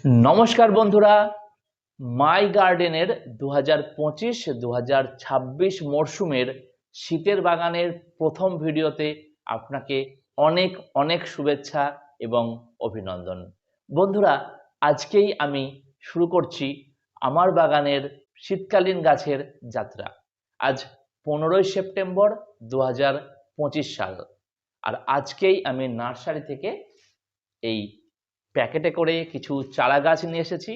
নমস্কার বন্ধুরা মাই গার্ডেনের দু হাজার পঁচিশ দু হাজার ছাব্বিশ মরশুমের শীতের বাগানের প্রথম ভিডিওতে আপনাকে অনেক অনেক শুভেচ্ছা এবং অভিনন্দন। বন্ধুরা, আজকেই আমি শুরু করছি আমার বাগানের শীতকালীন গাছের যাত্রা। আজ পনেরোই সেপ্টেম্বর দু হাজার পঁচিশ সাল। আর আজকেই আমি নার্সারি থেকে এই প্যাকেটে করে কিছু চারা গাছ নিয়ে এসেছি।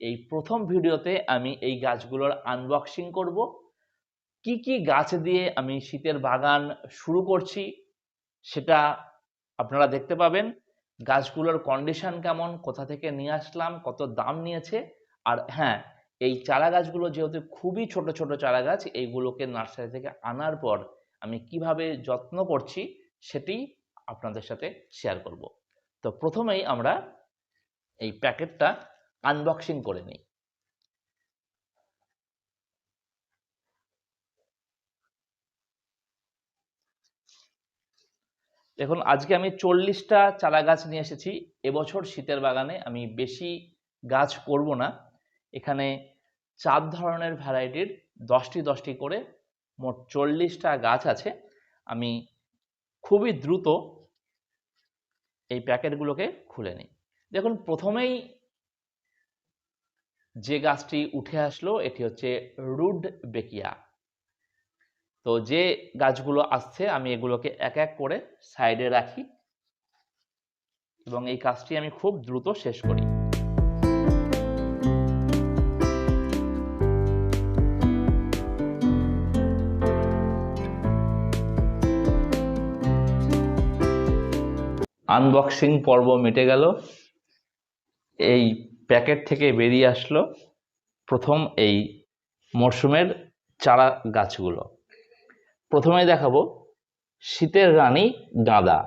এই প্রথম ভিডিওতে আমি এই গাছগুলোর আনবক্সিং করব। কি কি গাছ দিয়ে আমি শীতের বাগান শুরু করছি সেটা আপনারা দেখতে পাবেন। গাছগুলোর কন্ডিশন কেমন, কোথা থেকে নিয়ে আসলাম, কত দাম নিয়েছে, আর হ্যাঁ এই চারা গাছগুলো যেহেতু খুবই ছোট ছোট চারা গাছ, এইগুলোকে নার্সারি থেকে আনার পর আমি কীভাবে যত্ন করছি সেটি আপনাদের সাথে শেয়ার করব। তো প্রথমেই আমরা এই প্যাকেটটা আনবক্সিং করে নিই। দেখুন, আজকে আমি চল্লিশটা চারা গাছ নিয়ে এসেছি। এবছর শীতের বাগানে আমি বেশি গাছ করব না। এখানে চার ধরনের ভ্যারাইটির দশটি দশটি করে মোট চল্লিশটা গাছ আছে। আমি খুবই দ্রুত এই প্যাকেটগুলোকে খুলে নিই। দেখুন, প্রথমেই যে গাছটি উঠে আসলো, এটি হচ্ছে রুড বেকিয়া। তো যে গাছগুলো আসছে, আমি এগুলোকে এক এক করে সাইডে রাখি এবং এই কাজটি আমি খুব দ্রুত শেষ করি। আনবক্সিং পর্ব মিটে গেল। এই প্যাকেট থেকে বেরিয়ে আসলো প্রথম এই মরশুমের চারা গাছগুলো। প্রথমে দেখাবো শীতের রানী গাঁদা।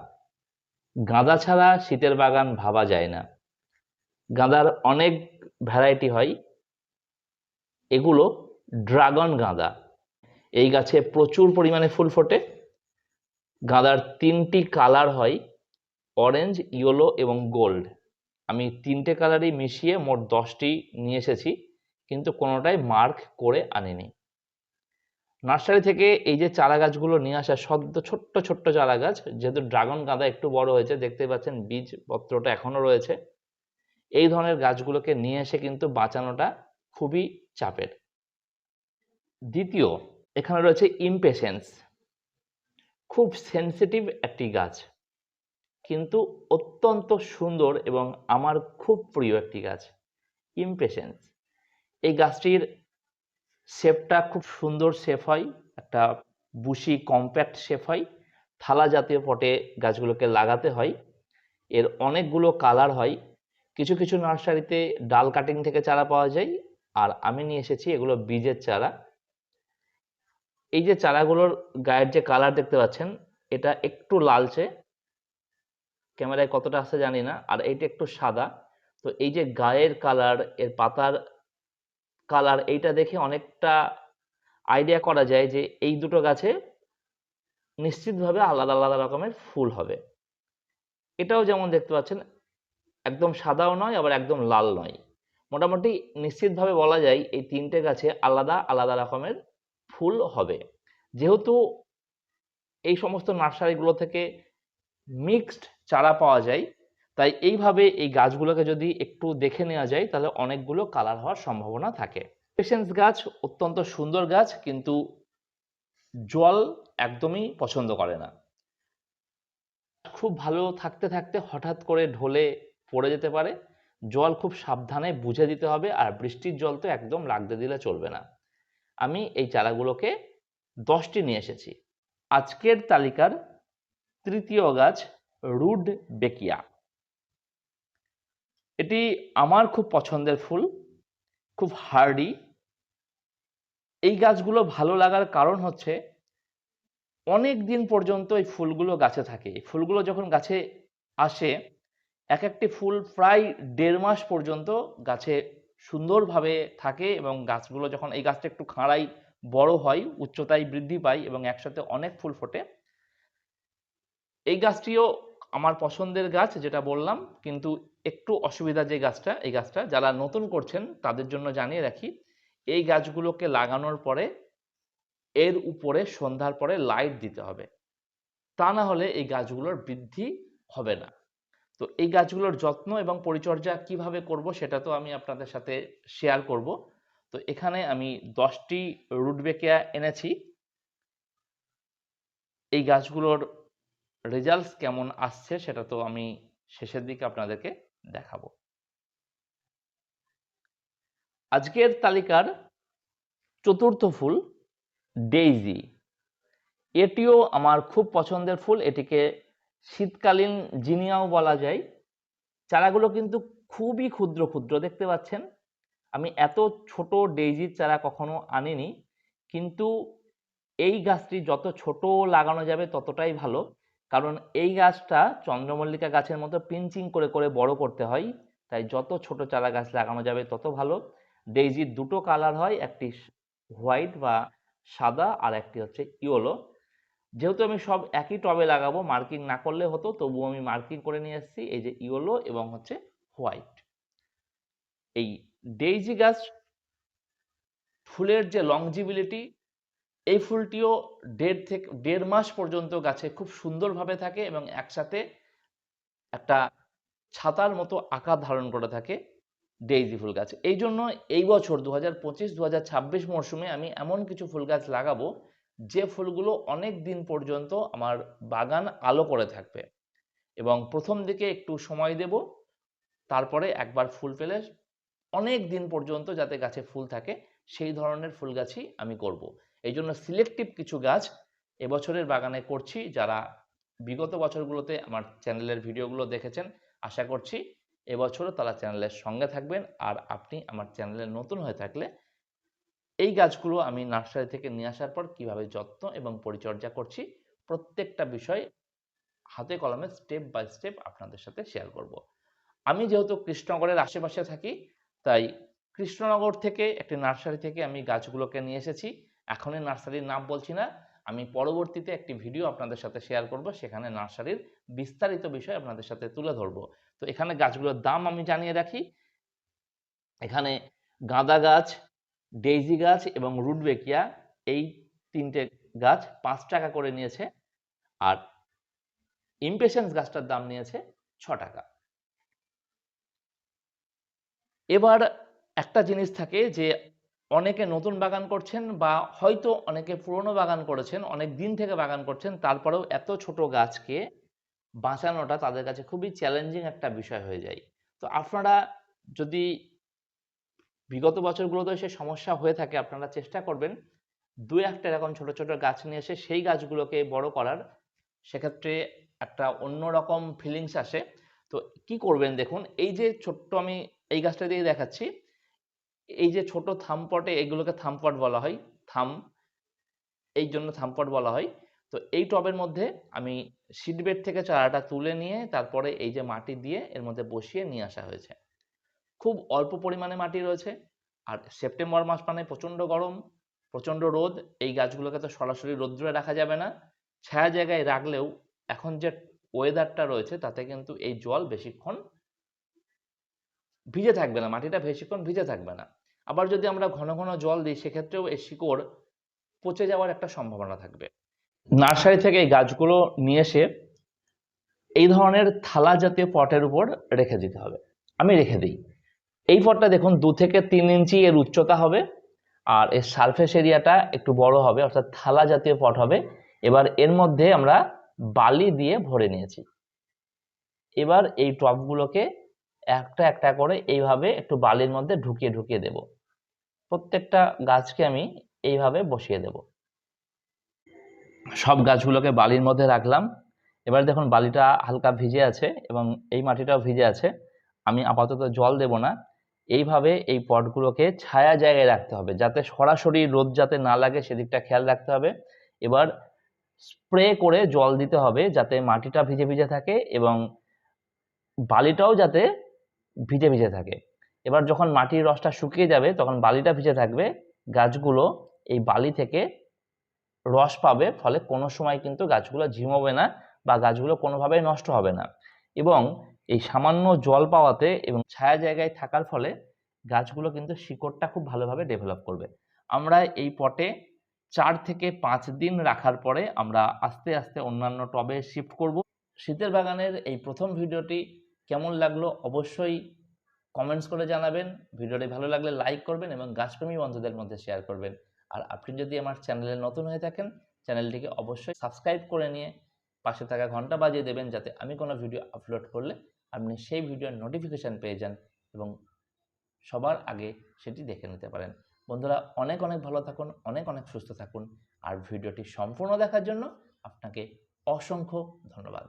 গাঁদা ছাড়া শীতের বাগান ভাবা যায় না। গাঁদার অনেক ভ্যারাইটি হয়। এগুলো ড্রাগন গাঁদা। এই গাছে প্রচুর পরিমাণে ফুল ফোটে। গাঁদার তিনটি কালার হয়। অরেঞ্জ ইয়েলো এবং গোল্ড আমি তিনটে কালারই মিশিয়ে মোট দশটি নিয়ে এসেছি, কিন্তু কোনোটাই মার্ক করে আনিনি। নার্সারি থেকে এই যে চারা গাছগুলো নিয়ে আসা সদ্য ছোট্ট ছোট্ট চারা গাছ, যেহেতু ড্রাগন গাঁদা একটু বড় হয়েছে দেখতে পাচ্ছেন বীজ পত্রটা এখনও রয়েছে। এই ধরনের গাছগুলোকে নিয়ে এসে কিন্তু বাঁচানোটা খুবই চাপের। দ্বিতীয়, এখানে রয়েছে ইমপেশেন্স খুব সেন্সিটিভ একটি গাছ। কিন্তু অত্যন্ত সুন্দর এবং আমার খুব প্রিয় একটি গাছ ইমপেশেন্স এই গাছটির শেপটা খুব সুন্দর শেপ হয়, একটা বুশি, কম্প্যাক্ট শেপ হয়, থালা জাতীয় পটে গাছগুলোকে লাগাতে হয়। এর অনেকগুলো কালার হয়, কিছু কিছু নার্সারিতে ডাল কাটিং থেকে চারা পাওয়া যায়, আর আমি নিয়ে এসেছি এগুলো বীজের চারা। এই যে চারাগুলোর গায়ের যে কালার দেখতে পাচ্ছেন, এটা একটু লালচে ক্যামেরায় কতটা আসছে জানি না, আর এইটা একটু সাদা। তো এই যে গায়ের কালারের পাতার কালার এইটা দেখে অনেকটা আইডিয়া করা যায় যে এই দুটো গাছে নিশ্চিতভাবে আলাদা আলাদা রকমের ফুল হবে। এটাও যেমন দেখতে পাচ্ছেন, একদম সাদাও নয়, আবার একদম লাল নয়। মোটামুটি নিশ্চিতভাবে বলা যায় এই তিনটে গাছে আলাদা আলাদা রকমের ফুল হবে। যেহেতু এই সমস্ত নার্সারিগুলো থেকে মিক্সড চারা পাওয়া যায়। তাই এইভাবে এই গাছগুলোকে যদি একটু দেখে নেওয়া যায়, তাহলে অনেকগুলো কালার হওয়ার সম্ভাবনা থাকে। পেশেন্স গাছ অত্যন্ত সুন্দর গাছ, কিন্তু জল একদমই পছন্দ করে না। খুব ভালো থাকতে থাকতে হঠাৎ করে ঢলে পড়ে যেতে পারে। জল খুব সাবধানে বুঝে দিতে হবে, আর বৃষ্টির জল তো একদম লাগতে দিলে চলবে না। আমি এই চারাগুলোকে দশটি নিয়ে এসেছি। আজকের তালিকার তৃতীয় গাছ রুড বেকিয়া। এটি আমার খুব পছন্দের ফুল, খুব হার্ডি। এই গাছগুলো ভালো লাগার কারণ হচ্ছে অনেক দিন পর্যন্ত এই ফুলগুলো গাছে থাকে। এই ফুলগুলো যখন গাছে আসে এক একটি ফুল প্রায় দেড় মাস পর্যন্ত গাছে সুন্দরভাবে থাকে এবং গাছগুলো যখন এই গাছটা একটু খাঁড়াই বড় হয়, উচ্চতায় বৃদ্ধি পায় এবং একসাথে অনেক ফুল ফোটে, এই গাছটিও আমার পছন্দের গাছ যেটা বললাম, কিন্তু একটু অসুবিধা যে গাছটা, এই গাছটা, যারা নতুন করছেন তাদের জন্য জানিয়ে রাখি, এই গাছগুলোকে লাগানোর পরে এর উপরে সন্ধ্যার পরে লাইট দিতে হবে। তা না হলে এই গাছগুলোর বৃদ্ধি হবে না। তো এই গাছগুলোর যত্ন এবং পরিচর্যা কীভাবে করব সেটা তো আমি আপনাদের সাথে শেয়ার করব। তো এখানে আমি দশটি রুটবেকিয়া এনেছি। এই গাছগুলোর রেজাল্টস কেমন আসছে সেটা তো আমি শেষের দিকে আপনাদেরকে দেখাবো। আজকের তালিকার চতুর্থ ফুল ডেইজি এটিও আমার খুব পছন্দের ফুল, এটিকে শীতকালীন জিনিয়াও বলা যায়। চারাগুলো কিন্তু খুবই ক্ষুদ্র ক্ষুদ্র, দেখতে পাচ্ছেন? আমি এত ছোট ডেইজির চারা কখনো আনিনি, কিন্তু এই গাছটি যত ছোট লাগানো যাবে ততটাই ভালো। কারণ এই গাছটা চন্দ্রমল্লিকা গাছের মতো পিঞ্চিং করে করে বড় করতে হয়। তাই যত ছোট চারা গাছ লাগানো যাবে, তত ভালো। ডেইজির দুটো কালার হয়, একটি হোয়াইট বা সাদা আর একটি হচ্ছে ইয়েলো। যেহেতু আমি সব একই টবে লাগাবো, মার্কিং না করলে হতো, তবুও আমি মার্কিং করে নিয়ে এসেছি, এই যে ইয়েলো এবং হচ্ছে হোয়াইট। এই ডেইজি গাছ ফুলের যে লংজিবিলিটি এই ফুলটিও দেড় থেকে, দেড় মাস পর্যন্ত গাছে খুব সুন্দরভাবে থাকে এবং একসাথে একটা ছাতার মতো আকার ধারণ করে থাকে ডেইজি ফুল গাছ এই জন্য এই বছর দু হাজার পঁচিশ দু হাজার ছাব্বিশ মরশুমে আমি এমন কিছু ফুল গাছ লাগাবো যে ফুলগুলো অনেক দিন পর্যন্ত আমার বাগান আলো করে থাকবে এবং প্রথম দিকে একটু সময় দেব, তারপরে একবার ফুল পেলে অনেক দিন পর্যন্ত যাতে গাছে ফুল থাকে, সেই ধরনের ফুল গাছই আমি করব। এই জন্য সিলেক্টিভ কিছু গাছ এবছরের বাগানে করছি যারা বিগত বছরগুলোতে আমার চ্যানেলের ভিডিওগুলো দেখেছেন, আশা করছি এবছরও তারা চ্যানেলের সঙ্গে থাকবেন আর আপনি আমার চ্যানেলে নতুন হয়ে থাকলে এই গাছগুলো আমি নার্সারি থেকে নিয়ে আসার পর কীভাবে যত্ন এবং পরিচর্যা করছি, প্রত্যেকটা বিষয় হাতে কলমে স্টেপ বাই স্টেপ আপনাদের সাথে শেয়ার করব। আমি যেহেতু কৃষ্ণনগরের আশেপাশে থাকি, তাই কৃষ্ণনগর থেকে একটি নার্সারি থেকে আমি গাছগুলোকে নিয়ে এসেছি এখনই নার্সারির নাম বলছি না, আমি পরবর্তীতে একটি ভিডিও আপনাদের সাথে শেয়ার করব, সেখানে নার্সারির বিস্তারিত বিষয় আপনাদের সাথে তুলে ধরব। তো এখানে গাছগুলোর দাম আমি জানিয়ে রাখি। এখানে গাঁদা গাছ, ডেইজি গাছ এবং রুটবেকিয়া এই তিনটে গাছ পাঁচ টাকা করে নিয়েছে আর ইমপেশেন্স গাছটার দাম নিয়েছে ছ টাকা। এবার একটা জিনিস থাকে যে অনেকে নতুন বাগান করছেন বা হয়তো অনেকে পুরনো বাগান করেছেন, অনেক দিন থেকে বাগান করছেন, তারপরেও এত ছোট গাছকে বাঁচানোটা তাদের কাছে খুবই চ্যালেঞ্জিং একটা বিষয় হয়ে যায়। তো আপনারা যদি বিগত বছরগুলোতে সে সমস্যা হয়ে থাকে, আপনারা চেষ্টা করবেন দু একটা এরকম ছোট ছোট গাছ নিয়ে এসে সেই গাছগুলোকে বড় করার। সেক্ষেত্রে একটা অন্যরকম ফিলিংস আসে। তো কি করবেন দেখুন, এই যে ছোট্ট আমি এই গাছটা দিয়ে দেখাচ্ছি এই যে ছোট থামপটে এগুলোকে থামপট বলা হয়, থাম, এই জন্য থামপট বলা হয়। তো এই টবের মধ্যে আমি সিডবেড থেকে চারাটা তুলে নিয়ে তারপরে এই যে মাটি দিয়ে এর মধ্যে বসিয়ে নিয়ে আসা হয়েছে। খুব অল্প পরিমাণে মাটি রয়েছে, আর সেপ্টেম্বর মাস মানে প্রচণ্ড গরম, প্রচণ্ড রোদ, এই গাছগুলোকে তো সরাসরি রোদ্রে রাখা যাবে না। ছায়া জায়গায় রাখলেও এখন যে ওয়েদারটা রয়েছে তাতে কিন্তু এই জল বেশিক্ষণ ভিজে থাকবে না, মাটিটা বেশিক্ষণ ভিজে থাকবে না। আবার যদি আমরা ঘন ঘন জল দিই, সেক্ষেত্রেও এই শিকড় পচে যাওয়ার একটা সম্ভাবনা থাকবে। নার্সারি থেকে এই গাছগুলো নিয়ে এসে এই ধরনের থালা জাতীয় পটের উপর রেখে দিতে হবে। আমি রেখে দিই। এই পটটা দেখুন, দু থেকে তিন ইঞ্চি এর উচ্চতা হবে আর এর সারফেস এরিয়াটা একটু বড় হবে, অর্থাৎ থালা জাতীয় পট হবে। এবার এর মধ্যে আমরা বালি দিয়ে ভরে নিয়েছি। এবার এই টবগুলোকে একটা একটা করে এইভাবে একটু বালির মধ্যে ঢুকিয়ে ঢুকিয়ে দেব। প্রত্যেকটা গাছকে আমি এইভাবে বসিয়ে দেব। সব গাছগুলোকে বালির মধ্যে রাখলাম। এবার দেখুন, বালিটা হালকা ভিজে আছে এবং এই মাটিটাও ভিজে আছে। আমি আপাতত জল দেব না। এইভাবে এই পটগুলোকে ছায়া জায়গায় রাখতে হবে যাতে সরাসরি রোদ যাতে না লাগে সেদিকটা খেয়াল রাখতে হবে। এবার স্প্রে করে জল দিতে হবে যাতে মাটিটা ভিজে ভিজে থাকে এবং বালিটাও যাতে ভিজে ভিজে থাকে। এবার যখন মাটির রসটা শুকিয়ে যাবে, তখন বালিটা ভিজে থাকবে। গাছগুলো এই বালি থেকে রস পাবে, ফলে কোনো সময় কিন্তু গাছগুলো ঝিমোবে না বা গাছগুলো কোনোভাবেই নষ্ট হবে না। এবং এই সামান্য জল পাওয়াতে এবং ছায়া জায়গায় থাকার ফলে গাছগুলো কিন্তু শিকড়টা খুব ভালোভাবে ডেভেলপ করবে। আমরা এই পটে চার থেকে পাঁচ দিন রাখার পরে আমরা আস্তে আস্তে অন্যান্য টবে শিফট করব। শীতের বাগানের এই প্রথম ভিডিওটি কেমন লাগল অবশ্যই কমেন্টস করে জানাবেন। ভিডিওটি ভালো লাগলে লাইক করবেন এবং গাছপ্রেমী বন্ধুদের মধ্যে শেয়ার করবেন। আর আপনি যদি আমার চ্যানেলে নতুন হয়ে থাকেন চ্যানেলটিকে অবশ্যই সাবস্ক্রাইব করে নিয়ে পাশে থাকা ঘণ্টা বাজিয়ে দেবেন যাতে আমি কোনো ভিডিও আপলোড করলে আপনি সেই ভিডিওর নোটিফিকেশান পেয়ে যান এবং সবার আগে সেটি দেখে নিতে পারেন। বন্ধুরা, অনেক অনেক ভালো থাকুন, অনেক অনেক সুস্থ থাকুন। আর ভিডিওটি সম্পূর্ণ দেখার জন্য আপনাকে অসংখ্য ধন্যবাদ।